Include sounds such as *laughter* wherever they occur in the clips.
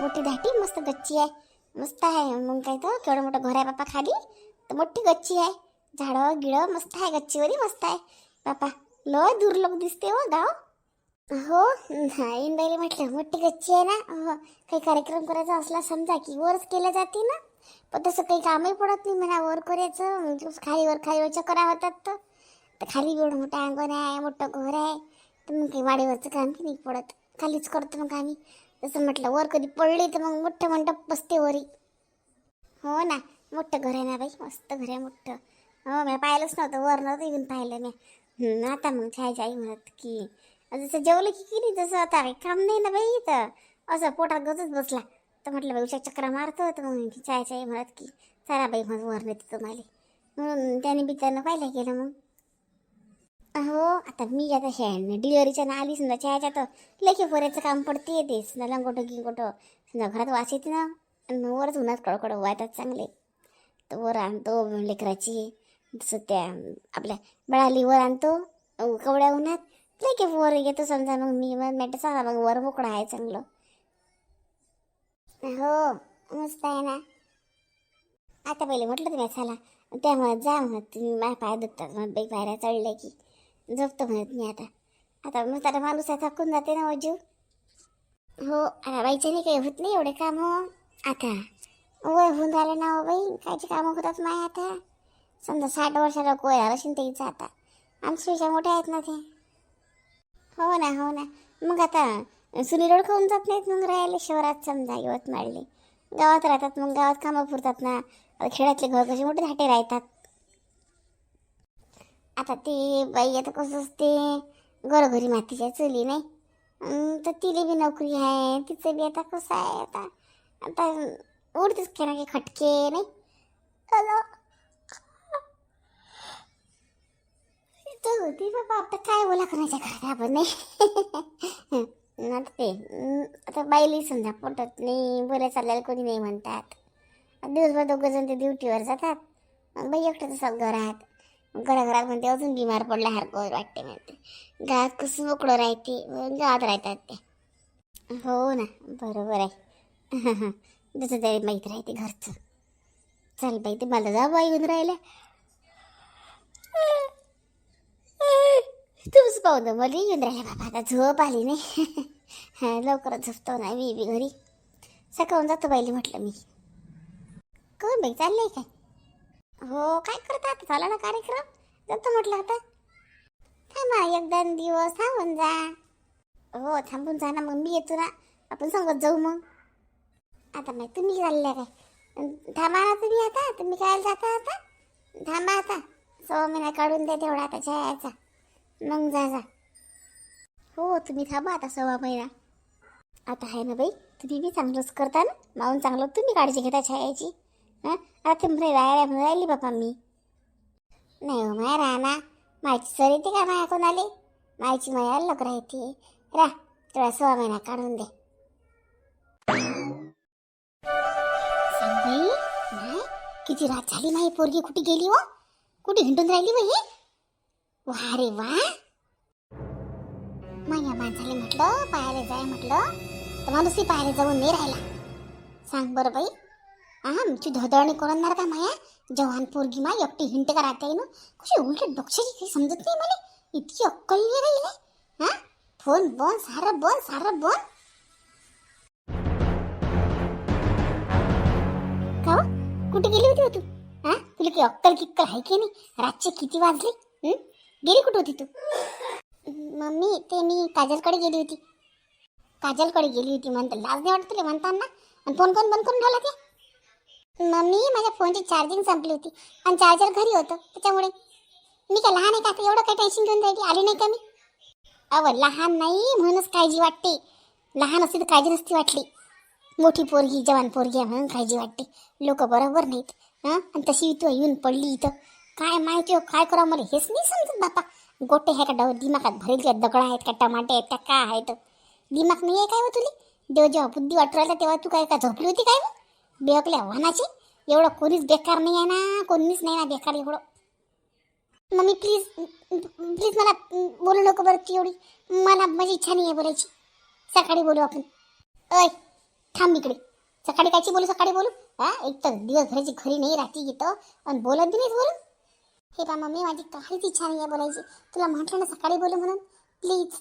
मोठी धाटी मस्त गच्ची आहे. मस्त आहे. मग काय तर केवढं मोठं घर आहे बापा खाली. तर मोठी गच्ची आहे. झाडं गिडं मस्त आहे. गच्चीवरी मस्त आहे. बापा लय दुर्लभ दिसते हो गाव. हो नाही बाईला म्हटलं मोठी गच्ची आहे ना. हो काही कार्यक्रम करायचा असला समजा की वरच केल्या जाते ना. पण तसं काही कामही पडत नाही म्हणा वर करायचं. म्हणजे खाली वर खाली वरच्या करा होतात तर. तर खाली एवढं मोठं अंगण आहे मोठं घर आहे. तर मग काही वाडेवरचं काम की नाही पडत. खालीच करतो मग आम्ही. तसं म्हटलं वर कधी पडली तर मग मोठं मंडप बसते वरी. हो ना मोठं घर आहे ना बाई मस्त घर आहे मोठं. हो मी पाहिलंच नव्हतं वर नव्हतं येऊन पाहिलं मी. आता मग छाय आई म्हणत की जसं जेवलं की की नाही तसं आता? काम नाही ना बाई तर असं पोटात गजच बसला. तर म्हटलं बाई उशा चक्रा मारतो. तर मग छाय छाई म्हणत की चला बाई म्हणत वर नेते तुम्हाला. म्हणून त्याने बिचारनं पाहिलं गेलं मग. हो आता मी आता हे डिलिव्हरीच्या ना आली समजा चहाच्या तर लेखी पोऱ्याचं काम पडते ते. समजा लंगोटो गिंगोटो. समजा घरात वास येते ना. आणि वरच उन्हात कडकड वाहतात चांगले. तर वर आणतो लेकराची. जसं त्या आपल्या बळाली वर आणतो. कवड्या उन्हात. लेखी वर येतो समजा मग मी मग मॅट चांगला मग वर मोकळा आहे चांगलं. हो मस्त आहे ना. आता पहिले म्हटलं तुम्ही चला त्यामुळे जा म्हणत तुम्ही माझ्या पाय दुखतात मग बाई पायऱ्या चढल्या की. झोपतो म्हणत मी आता. आता मग आता माणूस आहे थकून जाते ना हो वजू हो आता बाईच्याने काही होत नाही एवढे काम हो. आता वय होऊन झालं ना हो बाई कायचे कामं होतात माय आता. समजा साठ वर्षाला कोय झालं असेल त्याचं आता. आमच्यापेक्षा मोठे आहेत ना ते हो ना हो ना. मग आता सुनीरोड खाऊन जात नाहीत मग राहिले शहरात समजा यवतमाळले. गावात राहतात मग गावात कामं पुरतात ना खेड्यातले घर कसे मोठे धाटे राहतात. आता ते बाई आता कसं असते? घरोघरी मातीच्या चुली नाही. तर तिला बी नोकरी आहे तिचं बी आता कसं आहे आता? आता उडतेच की ना की खटके नाही? अलो. होती बाबा आता काय बोला करायच्या घरात आपण नाही? आता ते आता बाईली समजा पटत नाही बरं चालल्याला कोणी नाही म्हणतात. दिवसभर दोघं जण ते ड्युटीवर जातात. बाई एकटं तसं घरात. घराघरात म्हणते अजून बिमार पडल्यासारखं वाटते म्हणते. गावात कसं मोकळं राहते मग गावात राहतात ते हो ना बरोबर आहे. *laughs* जसं तरी माहीत राहते घरचं. चल बाई ते मला जा बाई येऊन राहिल्या *laughs* तूच पाहू मला येऊन राहिल्या बाबा आता झोप आली नाही. *laughs* हां लवकरच झोपतो ना मी बी घरी. सकाळून जातो बाईली म्हटलं मी. कोण बाई चाललंय काय? हो काय करतात झाला ना कार्यक्रम? जातो म्हटलं आता. थांबा एक दोन दिवस थांबून जा. हो थांबून जा ना मग मी येतो ना. आपण सांगत जाऊ मग. आता नाही तुम्ही चालल्या काय? थांबा ना तुम्ही आता. तुम्ही काय जाता आता? थांबा आता. सव्वा महिना काढून द्या तेवढा आता जायचा. मग जा जा. हो तुम्ही थांबा आता सव्वा महिना. आता आहे ना बाई तुम्ही बी चांगलंच करता ना. माऊन चांगलं तुम्ही काळजी घेता छायाची हां? आता ते राहायला म्हणून राहिली बाबा मी. नाही हो माया राहा ना मायची सर येते का माया कोणाले? मायची माया लग राहते. रा तेवढा सव्वा महिना काढून दे. सांगबाई नाही किती रात झाली माही पोरगी कुठे गेली हो? कुठे हिंडून राहिली बाई? वा रे वा माया माणसाले म्हटलं पाहायला जाय म्हटलं तर माणूसही पाहायला जाऊन नाही राहिला. सांग बरं बाई. आमची धोदळणी करणार का माया? जवान पोरगी मा एकटी हिंट का राहते ना कशी उलट डोक्षाची काही समजत नाही मला? इतकी अक्कल नाही राहिली हा? फोन बोन सारं बोन सारं बोन का हो? कुठे गेली होती हो तू? हा? तुला काही अक्कल किक्कल आहे की नाही? रातचे किती वाजले? गेली कुठे होती तू? मम्मी ते मी काजलकडे गेली होती. काजलकडे गेली होती म्हणता लाज नाही वाटत तुला म्हणताना? आणि फोन कोण बंद करून ठेवला ते? मम्मी माझ्या फोनची चार्जिंग संपली होती. आणि चार्जर घरी होतं. त्याच्यामुळे मी काय लहान आहे का? आता एवढं काय टेन्शन घेऊन राहिली. आली नाही का मी? अव लहान नाही म्हणूनच काळजी वाटते. लहान असते तर काळजी नसती वाटली. मोठी पोरगी जवान पोरगी आहे म्हणून काळजी वाटते. लोक बरोबर नाहीत हां? आणि तशी तू येऊन पडली इथं. काय माहिती हो काय करावं मला? हेच नाही समजत बापा. गोटे आहे का डव? दिमागात भरेल का दगड आहेत का? टमाटे आहेत का? काय आहेत? दिमाग नाही आहे काय हो तुला? देव जेव्हा बुद्धी वाटू राहिला तेव्हा तू काय का झोपली होती काय हो? मग वाहनाची एवढं कोणीच बेकार नाही आहे ना? कोणीच नाही ना बेकार एवढं. मम्मी प्लीज प्लीज मला बोलू नको बरं ती एवढी. मला माझी इच्छा नाही आहे बोलायची. सकाळी बोलू आपण. अय थांब इकडे. सकाळी कायची बोलू सकाळी बोलू? हा एक तर दिवस घराची घरी नाही राहती घेतं आणि बोलत बी बोलू बोलून. हे बा मम्मी माझी काहीच इच्छा नाही आहे बोलायची. तुला म्हटलं ना सकाळी बोलू म्हणून? प्लीज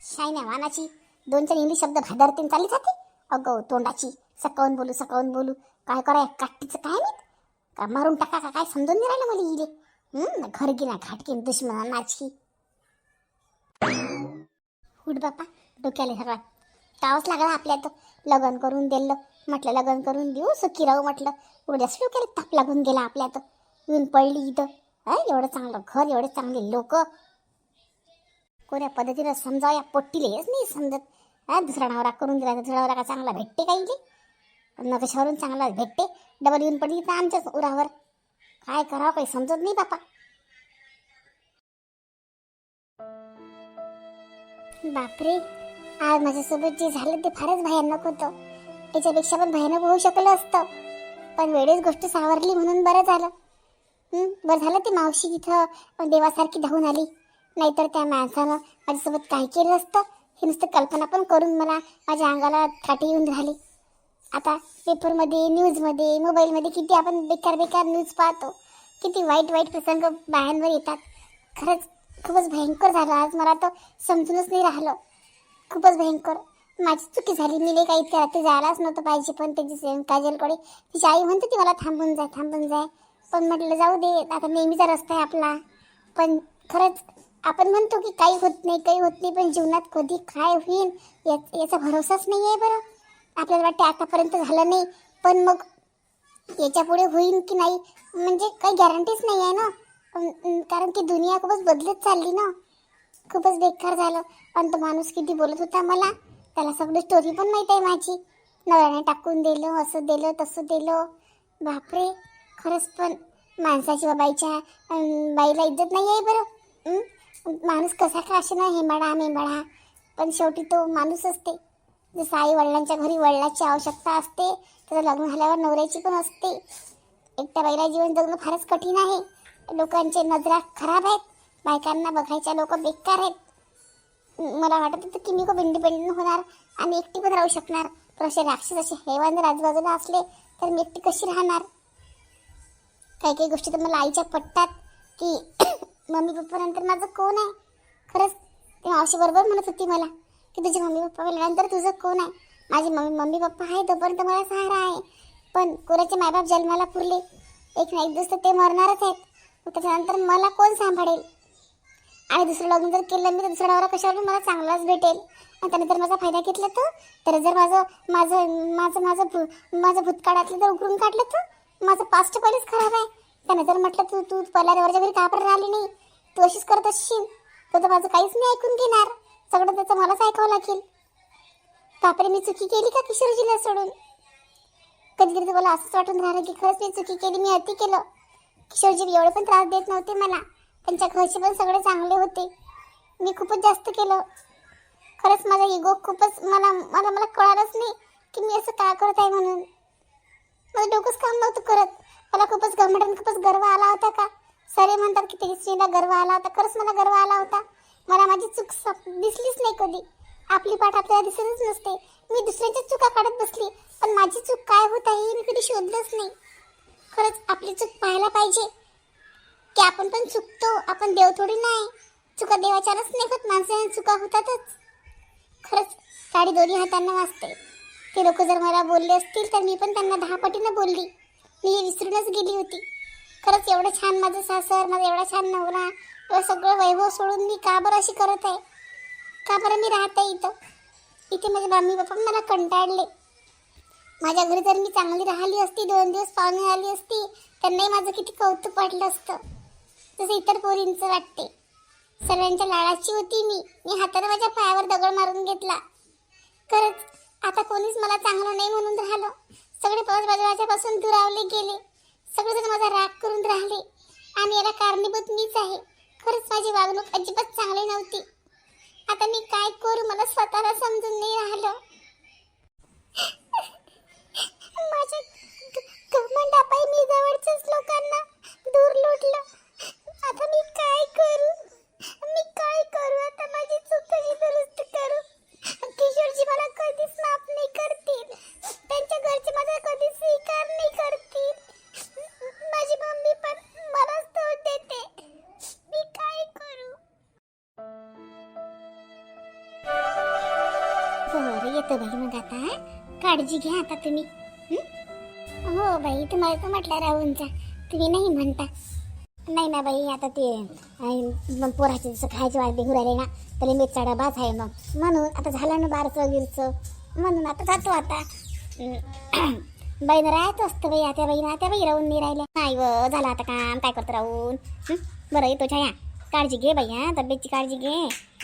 शायन्या वानाची दोन चार इंग्लिश शब्द भादरते चालली जाते. अगं तोंडाची. सकावून बोलू सकावून बोलू. काय करा काठीचं काय नाही का मारून टाका का? काय समजून नाही राहिलं मला इले? हं, घर गेला घाटकी दुश्मना नाचकी. उठ बापा डोक्याला सगळा कावच लागला आपल्या तर. लग्न करून दिलं म्हटलं लग्न करून देऊ सुखी राहू म्हटलं. उद्याच डोक्याला ताप लागून गेला आपल्या तर. येऊन पडली इथं. अय एवढं चांगलं घर एवढे चांगले लोक. कोण्या पद्धतीनं समजावं या पोट्टीला हेच नाही समजत. हा? दुसरा नवरा करून दिला तर दुसरा नवरा का चांगला भेटते का इथे कशावरून चांगला भेटते. डबल येऊन पडली तर आमच्याच उरावर. काय करावं काही समजत नाही बापा. बापरे आज माझ्यासोबत जे झालं ते फारच भयानक होतं. त्याच्यापेक्षा पण भयानक होऊ शकलं असतं. पण वेळेस गोष्ट सावरली म्हणून बरं झालं. बरं झालं ती मावशी तिथं देवासारखी धावून आली. नाहीतर त्या माणसानं माझ्यासोबत काय केलं असतं हे नुसतं कल्पना पण करून मला माझ्या अंगाला थाटी येऊन राहिली. आता पेपरमध्ये न्यूजमध्ये मोबाईलमध्ये किती आपण बेकार बेकार न्यूज पाहतो. किती वाईट वाईट प्रसंग बायांवर येतात. खरंच खूपच भयंकर झालं. आज मला तर समजूनच नाही राहिलं. खूपच भयंकर. माझी चुकी झाली. मी काही इतक्या रात्री जायलाच नव्हतं पाहिजे पण त्याची सेम काजलकडे तिची आई म्हणते ती मला थांबून जाय थांबून जाय पण म्हटलं जाऊ दे आता नेहमीचा रस्ता आहे आपला. पण खरंच आपण म्हणतो की काही होत नाही काही होत नाही पण जीवनात कधी काय होईल या- याचा भरोसाच नाही आहे बरं. आपल्याला वाटते आतापर्यंत झालं नाही पण मग याच्यापुढे होईल की नाही म्हणजे काही गॅरंटीच नाही आहे ना. कारण की दुनिया खूपच बदलत चालली ना. खूपच बेकार झालं. आणि तो माणूस किती बोलत होता मला. त्याला सगळी स्टोरी पण माहीत आहे माझी. नवऱ्याने टाकून दिलं असं दिलं तसं दिलं. बापरे! खरंच पण माणसाची बाईच्या बाईला इज्जत नाही आहे बरं. माणूस कसा का असे ना हेंबाडा मेंबाडा. पण शेवटी तो माणूस असते जसं आई वडिलांच्या घरी वडिलाची आवश्यकता असते त्याचं लग्न झाल्यावर नवऱ्याची पण असते. एकट्या बाईला जीवन जगणं फारच कठीण आहे. लोकांचे नजरा खराब आहेत. बायकांना बघायच्या लोक बेकार आहेत. मला वाटत होतं की मी खूप इंडिपेंडंट होणार आणि एकटी पण राहू शकणार. पण असे राक्षस असे हैवान जर आजूबाजूला असले तर मी एकटी कशी राहणार? काही काही गोष्टी तर मला आईच्या पटतात की *clears throat* मम्मी पप्पा नंतर माझं कोण आहे? खरंच ते मावशी बरोबर म्हणत होती मला. की तुझे मम्मी पप्पा गेल्यानंतर तुझं कोण आहे? माझे मम्मी मम्मी पप्पा आहे तोपर्यंत मला सहारा आहे. पण कोणाचे मायबाप जन्माला पुरले. एक ना एक दिवस तर ते मरणारच आहेत. मग त्याच्यानंतर मला कोण सांभाळेल? आणि दुसरं लग्न जर केलं मी तर दुसरा नवरा कशावर मला चांगलाच भेटेल? आणि त्याने जर माझा फायदा घेतला तर? तर जर माझं माझं माझं माझं भू माझं भूतकाळातलं जर उकरून काढलं तर? माझं पास्ट पहिलेच खराब आहे. त्याने जर म्हटलं तू तू पलाऱ्यावरच्या घरी का राहिली नाही तू अशीच करत असशील तर तर माझं काहीच नाही ऐकून घेणार. सगळं त्याचं मलाच ऐकावं लागेल. बापरे मी चुकी केली का किशोरजीला सोडून? कधी कधी मला असंच वाटून राहिलं की खरंच मी चुकी केली मी अति केलं. किशोरजी एवढे पण त्रास देत नव्हते मला. त्यांच्या घरचे पण सगळे चांगले होते. मी खूपच जास्त केलं. खरंच माझा इगो खूपच मला मला मला कळालंच नाही की मी असं का करत आहे म्हणून. मला डोकंच काम नव्हतं करत. मला खूपच घमंड आणि खूपच गर्व आला होता का? सरे म्हणतात की तेजस्वीला गर्व आला होता. खरंच मला गर्व आला होता. मला माझी चूक दिसलीच नाही कधी. आपली पाठ आपल्याला दिसतच नसते. मी दुसऱ्याच्या चुका काढत बसली. पण माझी चूक काय होत आहे मी कधी शोधलंच नाही. खरंच आपली चूक पाहायला पाहिजे. की आपण पण चुकतो आपण देव थोडी नाही. चुका देवाच्यानंच नाही होत माणसाने चुका होतातच. खरंच साडी दोन्ही हातांना वाचते ते लोक जर मला बोलले असतील तर मी पण त्यांना दहा पटीनं बोलली. मी हे विसरूनच गेली होती. खरंच एवढं छान माझं सासर माझा एवढा छान नवरा हे सगळं वैभव सोडून मी का बरं अशी करत आहे? का बरं मी राहते इथं? इथे माझे मम्मी पप्पा मला कंटाळले. माझ्या घरी जर मी चांगली राहिली असती दोन दिवस पाहुणे आली असती त्यांनाही माझं किती कौतुक वाटलं असतं. जसं इतर पोरींचं वाटते. सर्वांच्या लाळाची होती मी. मी हाताने माझ्या पायावर दगड मारून घेतला. खरंच आता कोणीच मला चांगलं नाही म्हणून राहिलं. सगळे परत माझ्यापासून दुरावले गेले. सगळेजण माझा राग करून राहिले. आणि याला कारणीभूत मीच आहे. खरंच माझी वागणूक अजिबात चांगली नव्हती. आता मी काय करू मला स्वतःला समजून नाही राहिलं. मी लोकांना दूर मी काय करू? मी काय करू? आता माझी चूक करू. मला कधीच नाही करतील. त्यांच्या घरचे स्वीकार नाही करतील. येतो बाई मग आता काळजी घ्या आता तुम्ही. हो? बाई तुम्हाला तर म्हटलं राहूनचा तुम्ही नाही म्हणता. नाही ना बाई आता ते मग पोराचे जसं खायचे वाजते घुरायले ना त्याला मिरचा डबाच आहे मग. म्हणून आता झालं ना बारचं गिरचं म्हणून आता जातो आता. अं, बाईनं राहायचं असतं बाई आता बाई आता बाई राहून नाही राहिल्या. नाही व झालं आता काम काय करतो राहून बरं येतो छाया. काळजी घे बाई हा तब्येतची काळजी घे.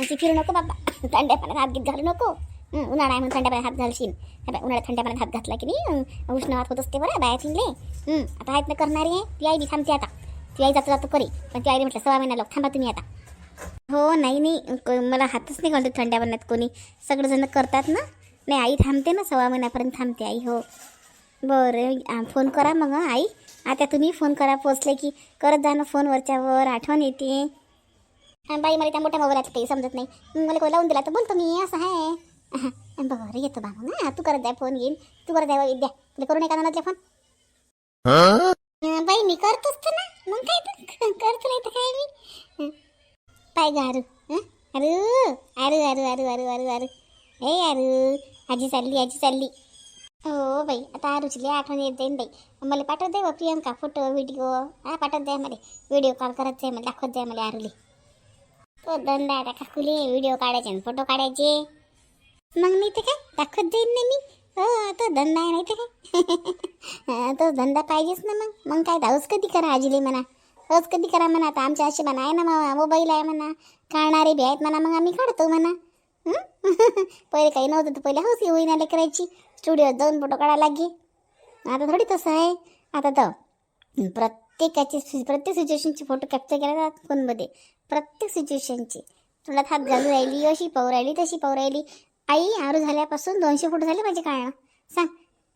अशी फिरू नको बाबा. *coughs* थंड्या पाण्यात हात घेत घालू नको. उन्हाळा आहे म्हणून थंड्यापर्यंत हात घालशील. उन्हाळ्यात थंड्यापर्यंत हात घातला की नाही उष्ण उष्णवात होत असते बरं बाया चिंगले आता आहेत ना करणारी आहे ती आई बी थांबते आता. ती आई जातो जातो करी पण ती आईने म्हटलं सव्वा महिना लोक थांबा तुम्ही आता. हो नाही नाही क- मला हातच नाही घालतो थंड्या कोणी. सगळेजण करतात ना. नाही आई थांबते ना सव्वा महिन्यापर्यंत थांबते आई हो. बरं फोन करा मग आई. आता तुम्ही फोन करा पोचले की करत जा ना फोनवरच्या वर आठवण येते. बाई मला त्या मोठ्या मोबाईलात काही समजत नाही. मला कोण लावून दिला तर बोलतो मी असं आहे. बरं येतो बा मग हं, तू करत जाय फोन घेईन. तू करत जाय विद्या तुला करू नये का नानातले फोन बाई मी करतोच तर ना. मग काय तर करतो नाही तर काय मी. पाय ग अरू? अरू अरू अरू अरू अरू अरू अरू हे अरू आजी चालली आजी चालली. हो बाई आता आरूची लई आठवण येत जाईन बाई. मला पाठवत जाय प्रियंका फोटो व्हिडिओ हा पाठवत जाय मला. व्हिडिओ कॉल करत जाय मला दाखवत जाय मला आरूले. तो धंदा आहे त्या काकुले व्हिडिओ काढायचे फोटो काढायचे. मग मी तर काय? दाखवत जाईन ना मी? हो तो धंदा आहे नाही तर काय? *laughs* तो धंदा पाहिजेच ना मग. मग काय हौस कधी करा आजीले म्हणा. हौस कधी करा म्हणा. आता आमच्या अशी म्हणा आहे ना मग मोबाईल आहे म्हणा. काढणारे बी आहेत म्हणा मग आम्ही काढतो म्हणा. *laughs* पहिले काही नव्हतं तर पहिले हौस होईना लेकरायची स्टुडिओत जाऊन फोटो काढायला लागे आता थोडी तसं आहे. आता तर प्रत्येकाची प्रत्येक सिच्युएशनचे फोटो कॅप्चर केले जातात फोनमध्ये प्रत्येक सिच्युएशनचे तुला हात घालू राहिली अशी पाहू राहिली तशी पाहू राहिली. आई आरू झाल्यापासून दोनशे फोटो झाले माझे काढणं सांग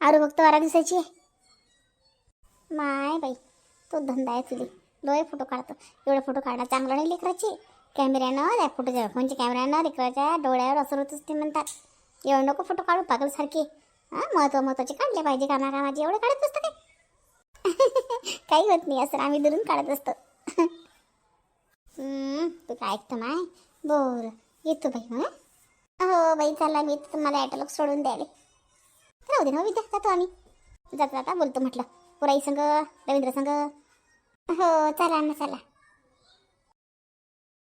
आरू फक्त बारा दिवसाची आहे. माय बाई तो धंदा आहे तुझी. डोळे फोटो काढतो. एवढे फोटो काढणं चांगलं नाही लेकराचे. कॅमेऱ्यानं त्या फोटोच्या फोनच्या कॅमेऱ्यानं लेकराच्या डोळ्यावर असर होतच ते म्हणतात. एवढं नको फोटो काढू पागलसारखे. हां महत्त्व महत्त्वाचे काढले पाहिजे कामा कामाचे. एवढे काढत असतं काय? *laughs* काही होत नाही असं. आम्ही दुरून काढत असतो. *laughs* तू काय ऐकतो माय? बरं. येतो बाई मग हो बाई चला मी तुम्हाला ॲटोलॉग सोडून द्यावे राहू दे ना विद्या जातो आम्ही. जाता जाता बोलतो म्हटलं. पुराई संघ रवींद्र संघ हो चला ना चला.